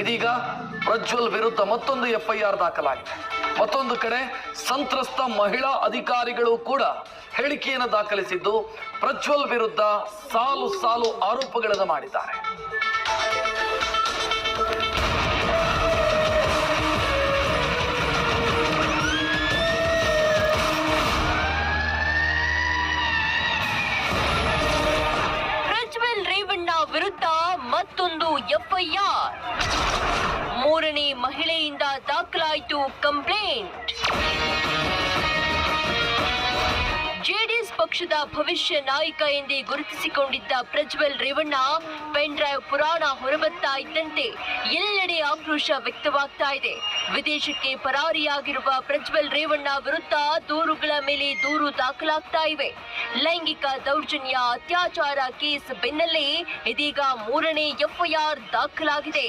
ಇದೀಗ ಪ್ರಜ್ವಲ್ ವಿರುದ್ಧ ಮತ್ತೊಂದು ಎಫ್ಐಆರ್ ದಾಖಲಾಗಿದೆ. ಮತ್ತೊಂದು ಕಡೆ ಸಂತ್ರಸ್ತ ಮಹಿಳಾ ಅಧಿಕಾರಿಗಳು ಕೂಡ ಹೇಳಿಕೆಯನ್ನು ದಾಖಲಿಸಿದ್ದು, ಪ್ರಜ್ವಲ್ ವಿರುದ್ಧ ಸಾಲು ಸಾಲು ಆರೋಪಗಳನ್ನು ಮಾಡಿದ್ದಾರೆ. ಪ್ರಜ್ವಲ್ ರೇವಣ್ಣ ವಿರುದ್ಧ ಮತ್ತೊಂದು ಎಫ್ಐಆರ್. ದಾಖಲಾಯಿತು, ಕಂಪ್ಲೇಂಟ್. ಜೆಡಿಎಸ್ ಪಕ್ಷದ ಭವಿಷ್ಯ ನಾಯಕ ಎಂದೇ ಗುರುತಿಸಿಕೊಂಡಿದ್ದ ಪ್ರಜ್ವಲ್ ರೇವಣ್ಣ ಪೆನ್ ಡ್ರೈವ್ ಪುರಾಣ ಹೊರಬತ್ತಾ ಇದ್ದಂತೆ ಎಲ್ಲೆಡೆ ಆಕ್ರೋಶ ವ್ಯಕ್ತವಾಗ್ತಾ ಇದೆ. ವಿದೇಶಕ್ಕೆ ಪರಾರಿಯಾಗಿರುವ ಪ್ರಜ್ವಲ್ ರೇವಣ್ಣ ವಿರುದ್ಧ ದೂರುಗಳ ಮೇಲೆ ದೂರು ದಾಖಲಾಗ್ತಾ ಇವೆ. ಲೈಂಗಿಕ ದೌರ್ಜನ್ಯ ಅತ್ಯಾಚಾರ ಕೇಸ್ ಬೆನ್ನಲ್ಲೇ ಇದೀಗ ಮೂರನೇ ಎಫ್ಐಆರ್ ದಾಖಲಾಗಿದೆ.